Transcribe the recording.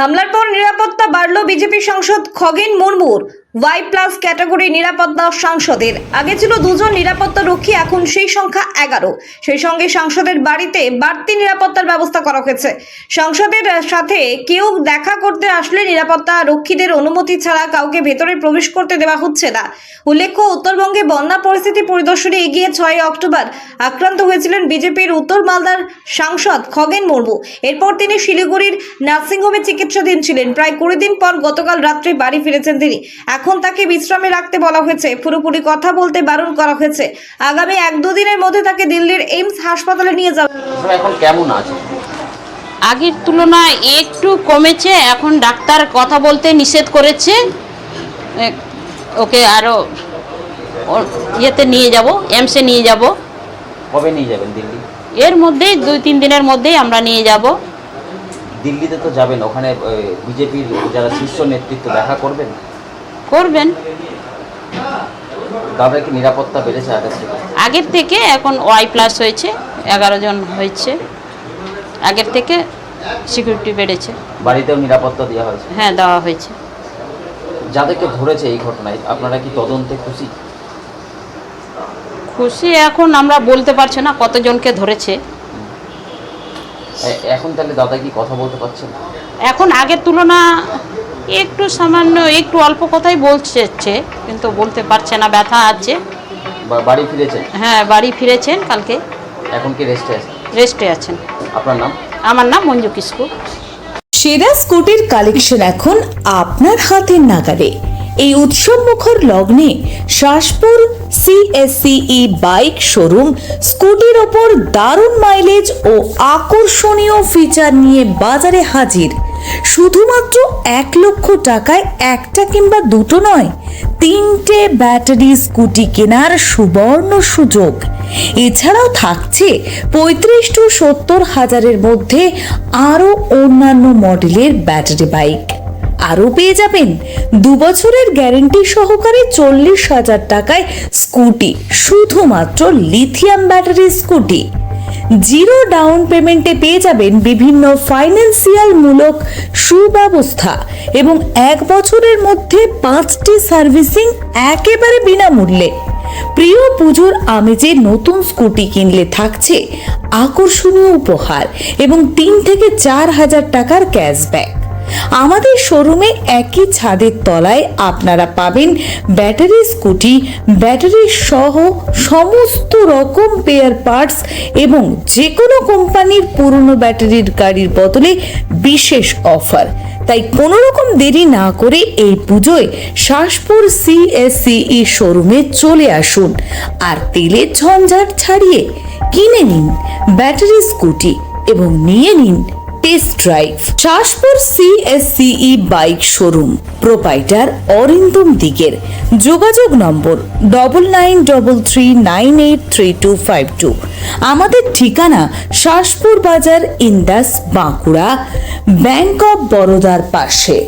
হামলার পর নিরাপত্তা বাড়ল বিজেপি সাংসদ খগেন মুর্মুর। ওয়াই প্লাস ক্যাটাগরি নিরাপত্তা সাংসদের। আগে ছিল দুজন নিরাপত্তা রক্ষী এখন সেই সংখ্যা এগারো। সেই সঙ্গে সাংসদের বাড়িতে বাড়তি নিরাপত্তার ব্যবস্থা করা হয়েছে। সংসদের সাথে কেউ দেখা করতে আসলে নিরাপত্তা রক্ষীদের অনুমতি ছাড়া কাউকে ভেতরে প্রবেশ করতে দেওয়া হচ্ছে না। উল্লেখ্য, উত্তরবঙ্গে বন্যা পরিস্থিতি পরিদর্শনে এগিয়ে ছয় অক্টোবর আক্রান্ত হয়েছিলেন বিজেপির উত্তর মালদার সাংসদ খগেন মুর্মু। এরপর তিনি শিলিগুড়ির নার্সিংহোমে চিকিৎসাধীন ছিলেন। প্রায় কুড়ি দিন পর গতকাল রাত্রে বাড়ি ফিরেছেন তিনি। এখন তাকে বিশ্রামে রাখতে বলা হয়েছে। পুরোপুরি কথা বলতে বারণ করা হয়েছে। আগামী এক দুদিনের মধ্যে তাকে দিল্লির এইমস হাসপাতালে নিয়ে যাওয়া এখন কেমন আছে আগের তুলনায় একটু কমেছে এখন ডাক্তার কথা বলতে নিষেধ করেছে। ওকে আরও ও- ইয়েতে নিয়ে যাব এমসে নিয়ে যাব। কবে নিয়ে যাবেন দিল্লি? এর মধ্যেই দুই তিন দিনের মধ্যেই আমরা নিয়ে যাব। দিল্লিতে তো যাবেন ওখানে বিজেপির যারা শীর্ষ নেতৃত্ব দেখা করবেন? করবেন। তাদের কি নিরাপত্তা বেড়েছে আগের থেকে? আগের থেকে এখন ওয়াই প্লাস হয়েছে এগারো জন হয়েছে। আগের থেকে সিকিউরিটি বেড়েছে। বাড়িতেও নিরাপত্তা দেওয়া হয়েছে? হ্যাঁ দেওয়া হয়েছে। যাদেরকে ধরেছে এই ঘটনায় আপনারা কি তদন্তে খুশি? খুশি এখন আমরা বলতে পারছি না কতজনকে ধরেছে। এখন তাহলে দাদা কি কথা বলতে পারছেন এখন আগের তুলনা একটু সামান্য একটু অল্প কথাই বলছে কিন্তু বলতে পারছে না ব্যথা আছে। বাড়ি ফিরেছেন? হ্যাঁ বাড়ি ফিরেছেন কালকে। এখন কি রেস্টে আছেন? রেস্টে আছেন। আপনার নাম? আমার নাম মঞ্জু কিসকু সেরা স্কুটির কালেকশন এখন আপনার হাতের নাগালে। এই উৎসব মুখর লগ্নে শাসপুর সিএসসিই বাইক শোরুম স্কুটির ওপর দারুণ মাইলেজ ও আকর্ষণীয় ফিচার নিয়ে বাজারে হাজির। শুধুমাত্র এক লক্ষ টাকায় একটা কিংবা দুটো নয়, তিনটে ব্যাটারি স্কুটি কেনার সুবর্ণ সুযোগ। এছাড়াও থাকছে পঁয়ত্রিশ টু সত্তর হাজারের মধ্যে আরও অন্যান্য মডেলের ব্যাটারি বাইক আরও পেয়ে যাবেন দু বছরের গ্যারেন্টি সহকারে চল্লিশ হাজার টাকায় স্কুটি, শুধুমাত্র lithium battery scooty. Zero down পেমেন্টে পেয়ে যাবেন বিভিন্ন ফাইন্যান্সিয়াল মূলক সুব্যবস্থা এবং এক বছরের মধ্যে পাঁচটি সার্ভিসিং একেবারে বিনামূল্যে। প্রিয় পুজোর আমেজে নতুন স্কুটি কিনলে থাকছে আকর্ষণীয় উপহার এবং তিন থেকে চার হাজার টাকার ক্যাশব্যাক। আমাদের শোরুমে একই ছাদের তলায় আপনারা পাবেন ব্যাটারি স্কুটি, ব্যাটারি সহ সমস্ত রকম পেয়ার পার্টস এবং যে কোনো কোম্পানির পুরনো ব্যাটারির গাড়ির বদলে বিশেষ অফার তাই কোনো রকম দেরি না করে এই পুজোয় শাসপুর সিএসসিই শোরুমে চলে আসুন আর তেলের ঝঞ্ঝাট ছাড়িয়ে কিনে নিন ব্যাটারি স্কুটি এবং নিয়ে নিন test drive Shashpur CSCE bike showroom, proprietor Arindam দিগের। যোগাযোগ নম্বর double nine double three nine eight three two five two আমাদের ঠিকানা শাসপুর বাজার ইন্ডাস বাঁকুড়া, ব্যাংক অফ বরোদার পাশে।